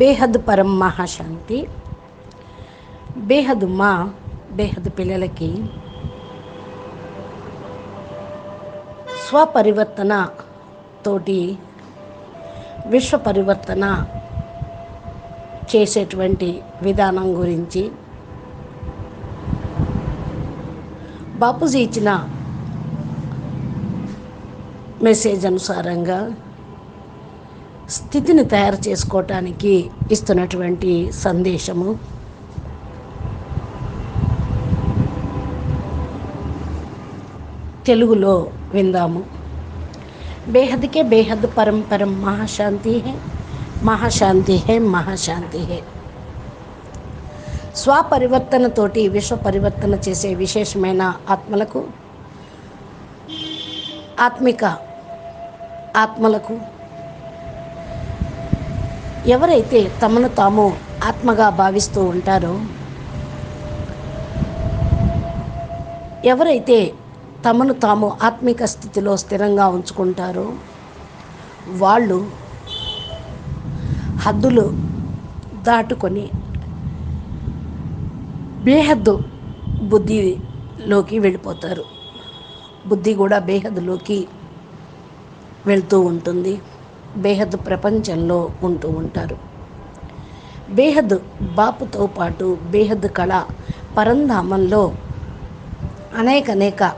బేహద్ పరం మహాశాంతి. బేహద్ మా బేహద్ పిల్లలకి స్వపరివర్తన తోటి విశ్వ పరివర్తన చేసేటువంటి విధానం గురించి బాపూజీ ఇచ్చిన మెసేజ్ అనుసారంగా స్థితిని తయారు చేసుకోవటానికి ఇస్తున్నటువంటి సందేశము. తెలుగులో విందాము. బేహద్కే బేహద్ పరం పరం మహాశాంతి హే మహాశాంతి హే మహాశాంతి హే. స్వపరివర్తనతోటి విశ్వ పరివర్తన చేసే విశేషమైన ఆత్మలకు ఆత్మిక ఆత్మలకు ఎవరైతే తమను తాము ఆత్మగా భావిస్తూ ఉంటారో ఎవరైతే తమను తాము ఆత్మిక స్థితిలో స్థిరంగా ఉంచుకుంటారో వాళ్ళు హద్దులు దాటుకొని బేహద్దు బుద్ధిలోకి వెళ్ళిపోతారు. బుద్ధి కూడా బేహద్దులోకి వెళ్తూ ఉంటుంది. బేహద్ ప్రపంచంలో ఉంటూ ఉంటారు. బేహద్ బాపుతో పాటు బేహద్ కళ పరంధామంలో అనేక అనేక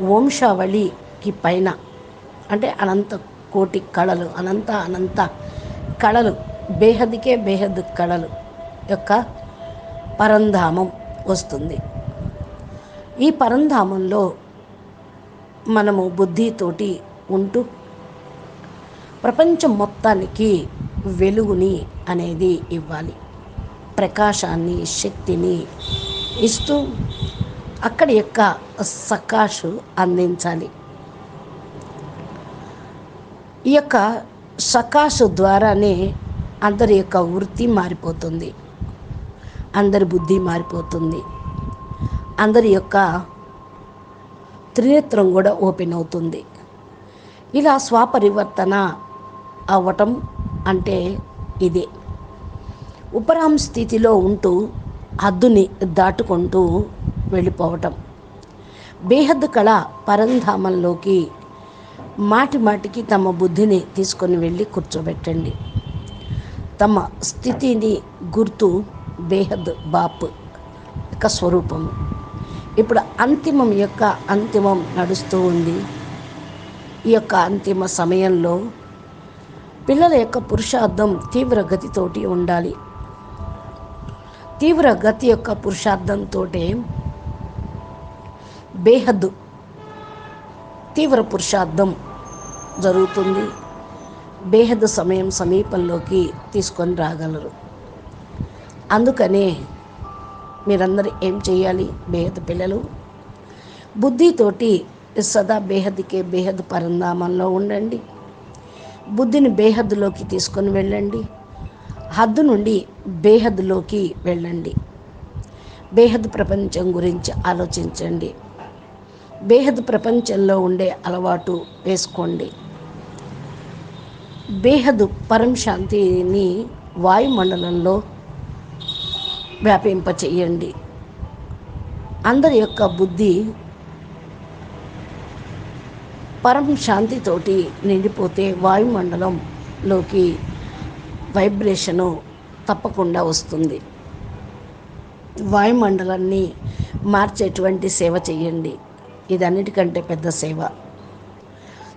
వంశావళికి పైన అంటే అనంత కోటి కళలు అనంత అనంత కళలు బేహద్కే బేహద్ కళలు యొక్క పరంధామం వస్తుంది. ఈ పరంధామంలో మనము బుద్ధితోటి ఉంటూ ప్రపంచం మొత్తానికి వెలుగుని అనేది ఇవ్వాలి. ప్రకాశాన్ని శక్తిని ఇస్తూ అక్కడి యొక్క సకాషు అందించాలి. ఈ యొక్క సకాషు ద్వారానే అందరి యొక్క వృత్తి మారిపోతుంది. అందరి బుద్ధి మారిపోతుంది. అందరి యొక్క త్రినేత్రం కూడా ఓపెన్ అవుతుంది. ఇలా స్వపరివర్తన అవ్వటం అంటే ఇదే. ఉపరాం స్థితిలో ఉంటూ హద్దుని దాటుకుంటూ వెళ్ళిపోవటం. బేహద్ కళ పరంధామంలోకి మాటి మాటికి తమ బుద్ధిని తీసుకొని వెళ్ళి కూర్చోబెట్టండి. తమ స్థితిని గుర్తు బేహద్ బాప్ యొక్క స్వరూపము ఇప్పుడు అంతిమం యొక్క అంతిమం నడుస్తూ ఉంది. ఈ యొక్క అంతిమ సమయంలో పిల్లల యొక్క పురుషార్థం తీవ్ర గతితోటి ఉండాలి. తీవ్ర గతి యొక్క పురుషార్థంతో బేహద్దు తీవ్ర పురుషార్థం జరుగుతుంది. బేహద్దు సమయం సమీపంలోకి తీసుకొని రాగలరు. అందుకనే మీరందరూ ఏం చేయాలి? బేహద్ పిల్లలు బుద్ధితోటి సదా బేహద్కే బేహద్ పరంధామంలో ఉండండి. బుద్ధిని బేహద్దులోకి తీసుకొని వెళ్ళండి. హద్దు నుండి బేహద్దులోకి వెళ్ళండి. బేహద్ ప్రపంచం గురించి ఆలోచించండి. బేహద్ ప్రపంచంలో ఉండే అలవాటు వేసుకోండి. బేహద్ పరం శాంతిని వాయుమండలంలో వ్యాపింపచేయండి. అందరి యొక్క బుద్ధి పరం శాంతితోటి నిండిపోతే వాయుమండలంలోకి వైబ్రేషను తప్పకుండా వస్తుంది. వాయుమండలాన్ని మార్చేటువంటి సేవ చేయండి. ఇదన్నిటికంటే పెద్ద సేవ.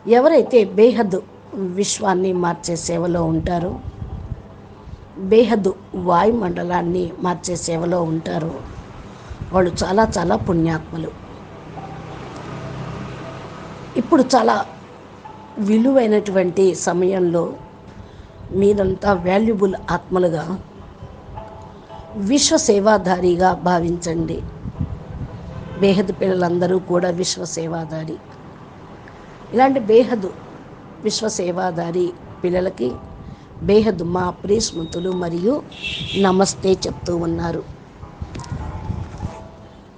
ఎవరైతే బేహద్ విశ్వాన్ని మార్చే సేవలో ఉంటారో బేహద్ వాయుమండలాన్ని మార్చే సేవలో ఉంటారో వాళ్ళు చాలా చాలా పుణ్యాత్మలు. ఇప్పుడు చాలా విలువైనటువంటి సమయంలో మీరంతా వాల్యుబుల్ ఆత్మలుగా విశ్వ సేవాధారిగా భావించండి. బేహద్ పిల్లలందరూ కూడా విశ్వసేవాదారి ఇలాంటి బేహద్ విశ్వసేవాదారి పిల్లలకి బేహద్ మా ప్రియస్మృతులు మరియు నమస్తే చెప్తూ ఉన్నారు.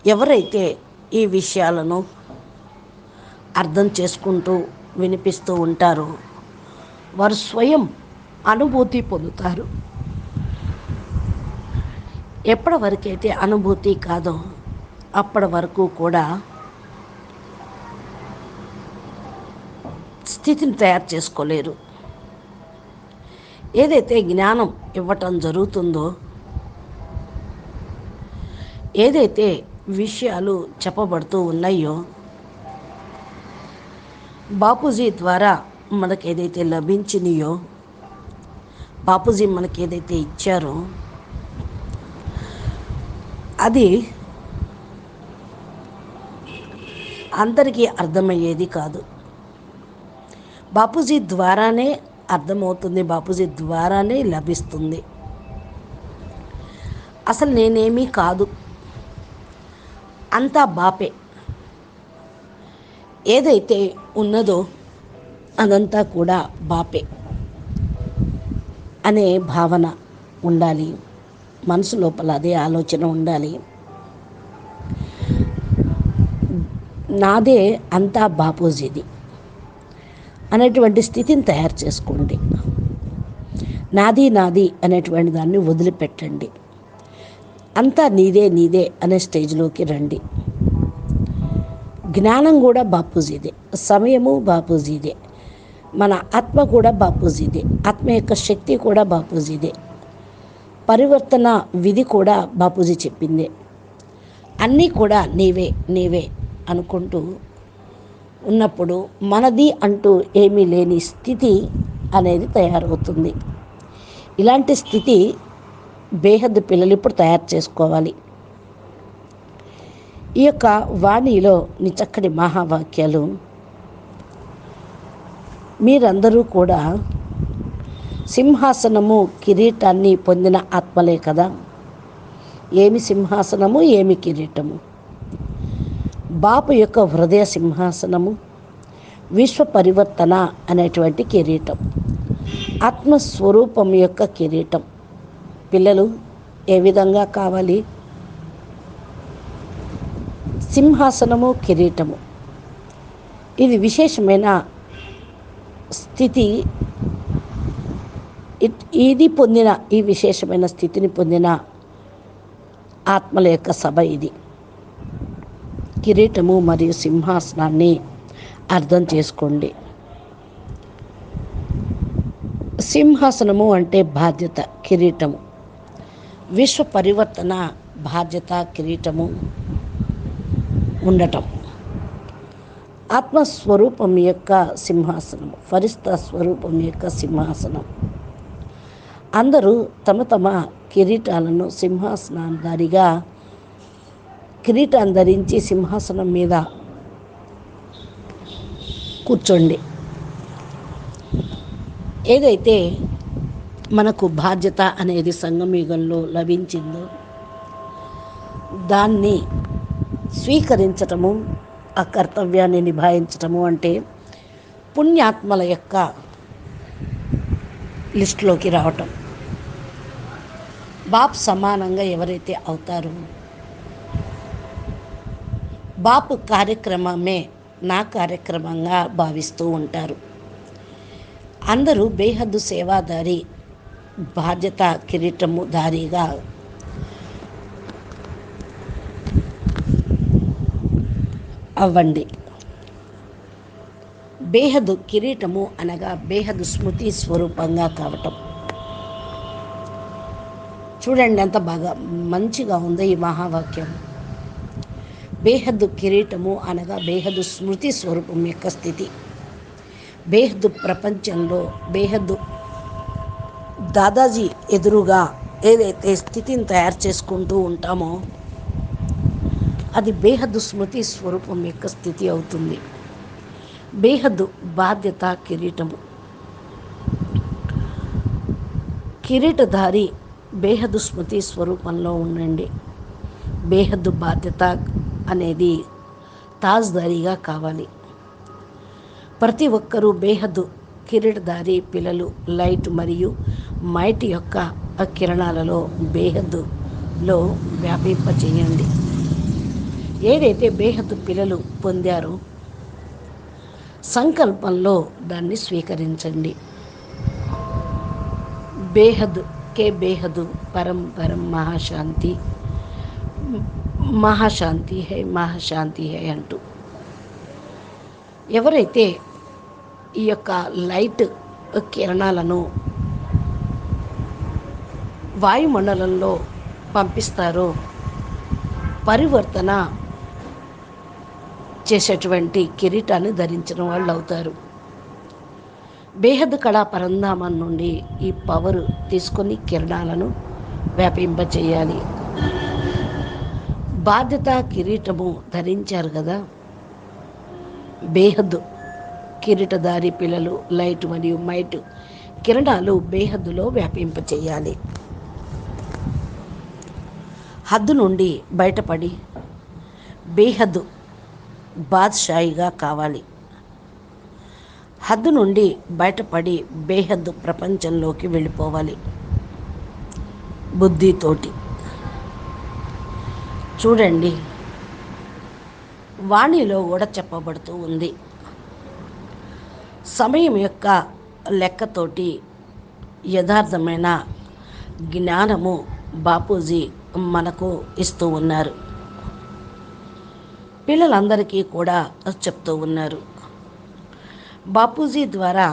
ఎవరైతే ఈ విషయాలను అర్థం చేసుకుంటూ వినిపిస్తూ ఉంటారు. వారు స్వయం అనుభూతి పొందుతారు. ఎప్పటి వరకైతే అనుభూతి కాదో అప్పటి వరకు కూడా స్థితిని తయారు చేసుకోలేరు. ఏదైతే జ్ఞానం ఇవ్వటం జరుగుతుందో ఏదైతే విషయాలు చెప్పబడుతూ ఉన్నాయో బాపూజీ ద్వారా మనకు ఏదైతే లభించినాయో బాపూజీ మనకి ఏదైతే ఇచ్చారో అది అందరికీ అర్థమయ్యేది కాదు. బాపూజీ ద్వారానే అర్థమవుతుంది బాపూజీ ద్వారానే లభిస్తుంది. అసలు నేనేమీ కాదు. అంతా బాపే. ఏదైతే ఉన్నదో అదంతా కూడా బాపే అనే భావన ఉండాలి. మనసు లోపల అదే ఆలోచన ఉండాలి. నాదే అంతా బాపూజీది అనేటువంటి స్థితిని తయారు చేసుకోండి. నాది నాది అనేటువంటి దాన్ని వదిలిపెట్టండి. అంతా నీదే నీదే అనే స్టేజ్లోకి రండి. జ్ఞానం కూడా బాపూజీదే సమయము బాపూజీదే మన ఆత్మ కూడా బాపూజీదే ఆత్మ యొక్క శక్తి కూడా బాపూజీదే పరివర్తన విధి కూడా బాపూజీ చెప్పిందే. అన్నీ కూడా నీవే నీవే అనుకుంటూ ఉన్నప్పుడు మనది అంటూ ఏమీ లేని స్థితి అనేది తయారవుతుంది. ఇలాంటి స్థితి బేహద్దు పిల్లలు ఇప్పుడు తయారు చేసుకోవాలి. ఈ యొక్క వాణిలో నీ చక్కటి మహావాక్యాలు. మీరందరూ కూడా సింహాసనము కిరీటాన్ని పొందిన ఆత్మలే కదా. ఏమి సింహాసనము ఏమి కిరీటము? బాపు యొక్క హృదయ సింహాసనము విశ్వ పరివర్తన అనేటువంటి కిరీటం ఆత్మస్వరూపం యొక్క కిరీటం. పిల్లలు ఏ విధంగా కావాలి? సింహాసనము కిరీటము. ఇది విశేషమైన స్థితి. ఇది పొందిన ఈ విశేషమైన స్థితిని పొందిన ఆత్మల యొక్క సభ ఇది. కిరీటము మరియు సింహాసనాన్ని అర్థం చేసుకోండి. సింహాసనము అంటే బాధ్యత కిరీటము. విశ్వ పరివర్తన బాధ్యత కిరీటము. ఉండటం. ఆత్మస్వరూపం యొక్క సింహాసనం ఫరిస్త స్వరూపం యొక్క సింహాసనం. అందరూ తమ తమ కిరీటాలను సింహాసనాధారిగా కిరీటాన్ని ధరించి సింహాసనం మీద కూర్చోండి. ఏదైతే మనకు బాధ్యత అనేది సంగమయుగంలో లభించిందో దాన్ని స్వీకరించటము ఆ కర్తవ్యాన్ని నిభాయించటము అంటే పుణ్యాత్మల యొక్క లిస్టులోకి రావటం. బాప్ సమానంగా ఎవరైతే అవుతారో బాపు కార్యక్రమమే నా కార్యక్రమంగా భావిస్తూ ఉంటారు. అందరూ బేహద్దు సేవాదారి బాధ్యత కిరీటము దారిగా అవ్వండి. బేహదు కిరీటము అనగా బేహదు స్మృతి స్వరూపంగా కావటం. చూడండి ఎంత బాగా మంచిగా ఉందో ఈ మహావాక్యం. బేహద్దు కిరీటము అనగా బేహద్దు స్మృతి స్వరూపం యొక్క స్థితి. బేహద్దు ప్రపంచంలో బేహద్దు దాదాజీ ఎదురుగా ఏదైతే స్థితిని తయారు చేసుకుంటూ ఉంటామో అది బేహద్దు స్మృతి స్వరూపం యొక్క స్థితి అవుతుంది. బేహద్దు బాధ్యత కిరీటము. కిరీటధారి బేహద్దు స్మృతి స్వరూపంలో ఉండండి. బేహద్దు బాధ్యత అనేది తాజ్దారిగా కావాలి. ప్రతి ఒక్కరూ బేహద్దు కిరీటధారి పిల్లలు లైట్ మరియు మైట్ యొక్క కిరణాలలో బేహద్దులో వ్యాపింపచేయండి. ఏదైతే బేహద్దు పిల్లలు పొందారో సంకల్పంలో దాన్ని స్వీకరించండి. బేహద్ కే బేహదు పరం పరం మహాశాంతి. మహాశాంతి హే మహాశాంతి హే అంటూ. ఎవరైతే ఈ యొక్క లైట్ కిరణాలను వాయుమండలంలో పంపిస్తారో పరివర్తన చేసేటువంటి కిరీటాన్ని ధరించిన వాళ్ళు అవుతారు. బేహద్ కళా పరంధామం నుండి ఈ పవర్ తీసుకొని కిరణాలను వ్యాపింపచేయాలి. బాధ్యత కిరీటము ధరించారు కదా. బేహద్ కిరీటధారి పిల్లలు లైట్ మరియు మైట్ కిరణాలు బేహద్దులో వ్యాపింపచేయాలి. హద్దు నుండి బయటపడి బేహద్దు బాద్షాయిగా కావాలి. హద్దు నుండి బయటపడి బేహద్దు ప్రపంచంలోకి వెళ్ళిపోవాలి. బుద్ధితోటి. చూడండి. వాణిలో కూడా చెప్పబడుతూ ఉంది. సమయం యొక్క లెక్కతోటి యథార్థమైన జ్ఞానము బాపూజీ మనకు ఇస్తూ ఉన్నారు. పిల్లలందరికీ కూడా చెప్తూ ఉన్నారు. బాపూజీ ద్వారా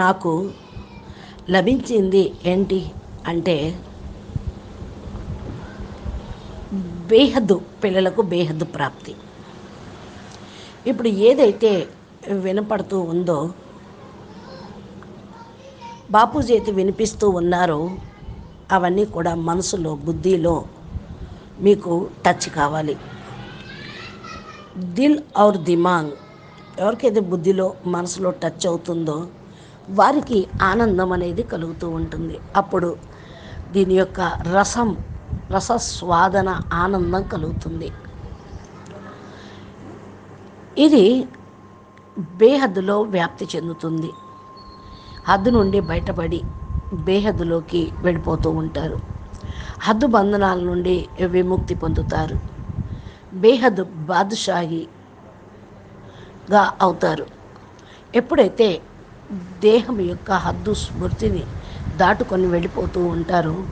నాకు లభించింది ఏంటి అంటే బేహద్దు పిల్లలకు బేహద్దు ప్రాప్తి. ఇప్పుడు ఏదైతే వినపడుతూ ఉందో బాపూజీ అయితే వినిపిస్తూ ఉన్నారో అవన్నీ కూడా మనసులో బుద్ధిలో మీకు టచ్ కావాలి. దిల్ ఔర్ దిమాంగ్. ఎవరికైతే బుద్ధిలో మనసులో టచ్ అవుతుందో వారికి ఆనందం అనేది కలుగుతూ ఉంటుంది. అప్పుడు దీని యొక్క రసం రసస్వాదన ఆనందం కలుగుతుంది. ఇది బేహద్దులో వ్యాప్తి చెందుతుంది. హద్దు నుండి బయటపడి బేహద్దులోకి వెళ్ళిపోతూ ఉంటారు. హద్దు బంధనాల నుండి విముక్తి పొందుతారు. బేహద్ బాదుషాహిగా అవుతారు. ఎప్పుడైతే దేహం యొక్క హద్దు స్మృతిని దాటుకొని వెళ్ళిపోతూ ఉంటారో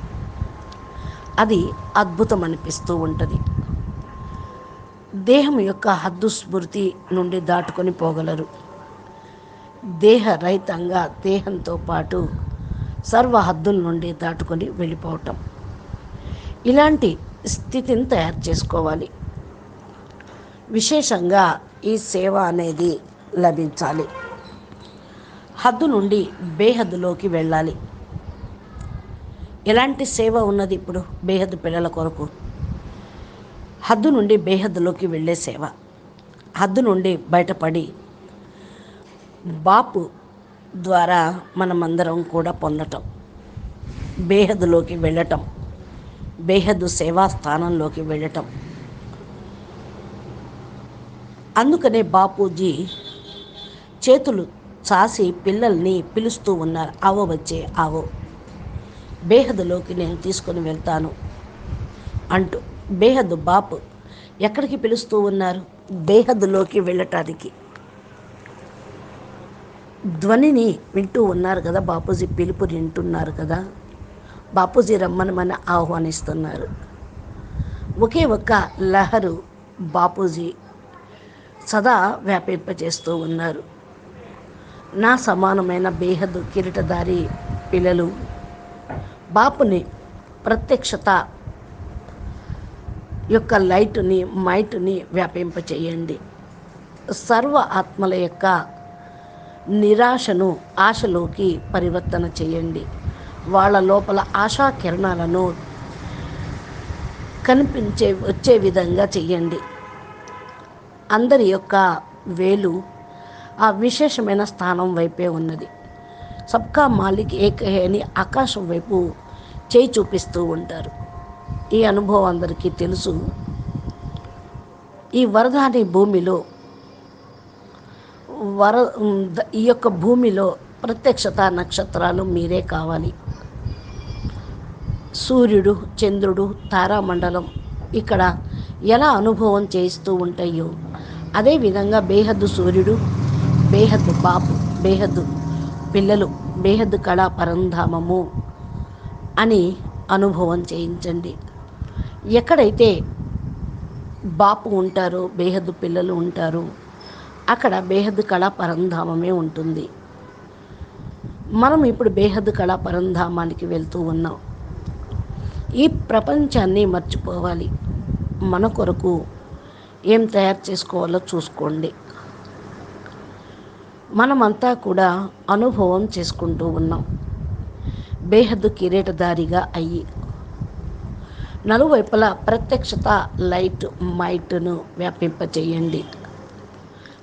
అది అద్భుతం అనిపిస్తూ ఉంటుంది. దేహం యొక్క హద్దు స్మృతి నుండి దాటుకొని పోగలరు. దేహరహితంగా దేహంతో పాటు సర్వ హద్దుల నుండి దాటుకొని వెళ్ళిపోవటం. ఇలాంటి స్థితిని తయారు చేసుకోవాలి. విశేషంగా ఈ సేవ అనేది లభించాలి. హద్దు నుండి బేహద్దులోకి వెళ్ళాలి. ఎలాంటి సేవ ఉన్నది ఇప్పుడు బేహద్దు పిల్లల కొరకు? హద్దు నుండి బేహద్దులోకి వెళ్ళే సేవ. హద్దు నుండి బయటపడి బాపు ద్వారా మనమందరం కూడా పొందటం. బేహద్దులోకి వెళ్ళటం. బేహద్దు సేవా స్థానంలోకి వెళ్ళటం. అందుకనే బాపూజీ చేతులు చాసి పిల్లల్ని పిలుస్తూ ఉన్నారు. ఆవో వచ్చే ఆవో. బేహద్లోకి నేను తీసుకొని వెళ్తాను అంటూ బేహద్దు బాపు ఎక్కడికి పిలుస్తూ ఉన్నారు? బేహద్దులోకి వెళ్ళటానికి. ధ్వనిని వింటూ ఉన్నారు కదా బాపూజీ పిలుపు వింటున్నారు కదా. బాపూజీ రమ్మని మన ఆహ్వానిస్తున్నారు. ఒకే ఒక్క లహరు బాపూజీ సదా వ్యాపింపజేస్తూ ఉన్నారు. నా సమానమైన బేహద్ కిరీటధారి పిల్లలు బాపుని ప్రత్యక్షత యొక్క లైట్ని మైట్ని వ్యాపింపచేయండి. సర్వ ఆత్మల యొక్క నిరాశను ఆశలోకి పరివర్తన చేయండి. వాళ్ళ లోపల ఆశా కిరణాలను కనిపించే వచ్చే విధంగా చెయ్యండి అందరి యొక్క వేలు ఆ విశేషమైన స్థానం వైపే ఉన్నది. సబ్కా మాలిక్ ఏక అని ఆకాశం వైపు చేయి చూపిస్తూ ఉంటారు. ఈ అనుభవం అందరికీ తెలుసు. ఈ వరదాని భూమిలో వర ఈ యొక్క భూమిలో ప్రత్యక్షత నక్షత్రాలు మీరే కావాలి. సూర్యుడు చంద్రుడు తారామండలం ఇక్కడ ఎలా అనుభవం చేస్తూ ఉంటాయో అదేవిధంగా బేహద్దు సూర్యుడు బేహద్దు బాపు బేహద్దు పిల్లలు బేహద్దు కళా పరంధామము అని అనుభవం చేయించండి. ఎక్కడైతే బాపు ఉంటారో బేహద్దు పిల్లలు ఉంటారో అక్కడ బేహద్దు కళా పరంధామమే ఉంటుంది. మనం ఇప్పుడు బేహద్దు కళా పరంధామానికి వెళ్తూ ఉన్నాం. ఈ ప్రపంచాన్ని మర్చిపోవాలి. మన కొరకు ఏం తయారు చేసుకోవాలో చూసుకోండి. మనమంతా కూడా అనుభవం చేసుకుంటూ ఉన్నాం. బేహద్దు కిరీటదారిగా అయ్యి నలువైపులా ప్రత్యక్షత లైట్ మైట్ను వ్యాపింపచేయండి.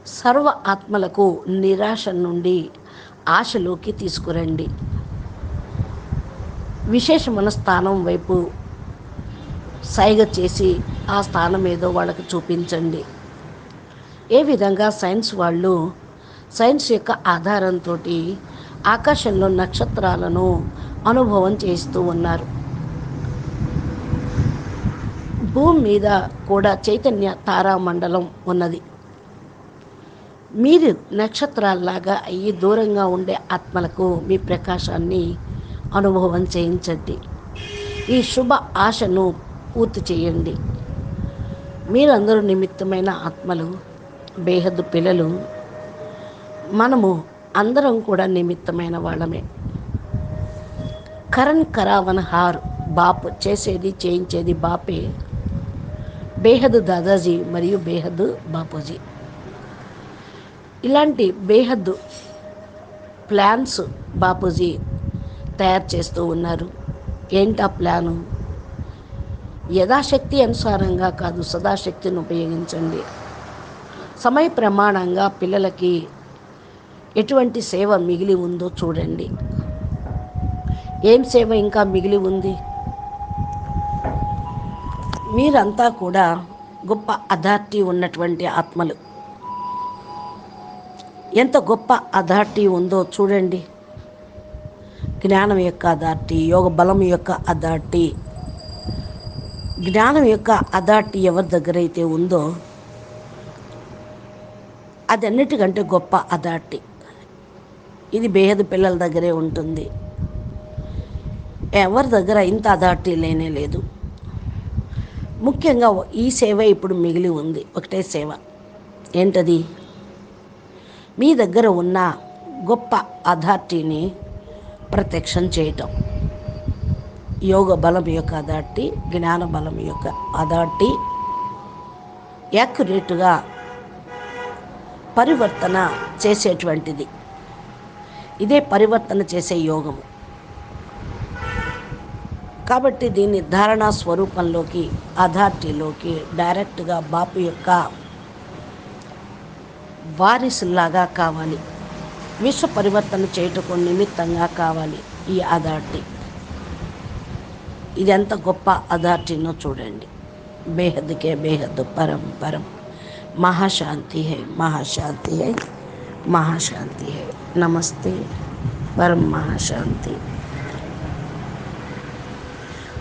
సర్వ ఆత్మలకు నిరాశ నుండి ఆశలోకి తీసుకురండి. విశేషమైన స్థానం వైపు సైగ చేసి ఆ స్థానం ఏదో వాళ్ళకి చూపించండి. ఏ విధంగా సైన్స్ వాళ్ళు సైన్స్ యొక్క ఆధారంతో ఆకాశంలో నక్షత్రాలను అనుభవం చేస్తూ ఉన్నారు. భూమి మీద కూడా చైతన్య తారామండలం ఉన్నది. మీరు నక్షత్రాల్లాగా అయ్యి దూరంగా ఉండే ఆత్మలకు మీ ప్రకాశాన్ని అనుభవం చేయించండి. ఈ శుభ ఆశను పూర్తి చేయండి. మీరందరూ నిమిత్తమైన ఆత్మలు బేహద్దు పిల్లలు. మనము అందరం కూడా నిమిత్తమైన వాళ్ళమే. కరణ్ కరావన్ హార్ బాప్ చేసేది చేయించేది బాపే. బేహద్ దాదాజీ మరియు బేహద్ బాపూజీ. ఇలాంటి బేహద్దు ప్లాన్స్ బాపూజీ తయారు చేస్తూ ఉన్నారు. ఏంటా ప్లాను? యథాశక్తి అనుసారంగా కాదు సదాశక్తిని ఉపయోగించండి. సమయ ప్రమాణంగా పిల్లలకి ఎటువంటి సేవ మిగిలి ఉందో చూడండి. ఏం సేవ ఇంకా మిగిలి ఉంది? మీరంతా కూడా గొప్ప అథారిటీ ఉన్నటువంటి ఆత్మలు. ఎంత గొప్ప అథారిటీ ఉందో చూడండి. జ్ఞానం యొక్క అథారిటీ యోగ బలం యొక్క అథారిటీ జ్ఞానం యొక్క అథారిటీ ఎవరి దగ్గర అయితే ఉందో అది అన్నిటికంటే గొప్ప అథారిటీ. ఇది బేహద పిల్లల దగ్గరే ఉంటుంది. ఎవరి దగ్గర ఇంత అథారిటీ లేనే లేదు. ముఖ్యంగా ఈ సేవ ఇప్పుడు మిగిలి ఉంది. ఒకటే సేవ. ఏంటది? మీ దగ్గర ఉన్న గొప్ప అథారిటీని ప్రత్యక్షం చేయటం. యోగ బలం యొక్క అదాటి జ్ఞాన బలం యొక్క అదాటి యాక్యురేట్గా పరివర్తన చేసేటువంటిది. ఇదే పరివర్తన చేసే యోగము. కాబట్టి దీన్ని ధారణా స్వరూపంలోకి అథారిటీలోకి డైరెక్ట్గా బాపు యొక్క వారిసులాగా కావాలి. విశ్వ పరివర్తన చేయటకు నిమిత్తంగా కావాలి ఈ అథారిటీ ఇది ఎంత గొప్ప అథారిటీనో చూడండి. బేహద్కే బేహద్ పరం పరం. మహాశాంతి హై మహాశాంతి హై మహాశాంతి హై. నమస్తే పరం మహాశాంతి.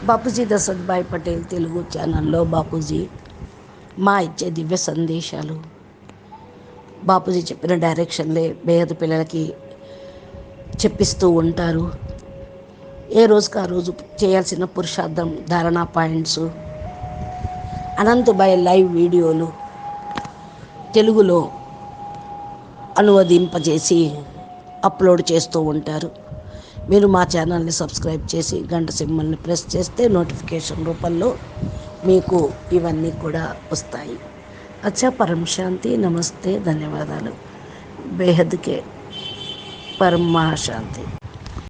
బాపూజీ దశరథ్భాయ్ పటేల్ తెలుగు ఛానల్లో బాపూజీ మా ఇచ్చే దివ్య సందేశాలు. బాపూజీ చెప్పిన డైరెక్షన్లే బేహద పిల్లలకి చెప్పిస్తూ ఉంటారు. ఏ రోజుకి ఆ రోజు చేయాల్సిన పురుషార్థం ధారణా పాయింట్స్ అనంతబాయ్ లైవ్ వీడియోలు తెలుగులో అనువదింపజేసి అప్లోడ్ చేస్తూ ఉంటారు. మీరు మా ఛానల్ని సబ్స్క్రైబ్ చేసి గంట సింబల్ని ప్రెస్ చేస్తే నోటిఫికేషన్ రూపంలో మీకు ఇవన్నీ కూడా వస్తాయి. అచ్చా పరం శాంతి నమస్తే ధన్యవాదాలు. బేహద్కే పరం శాంతి.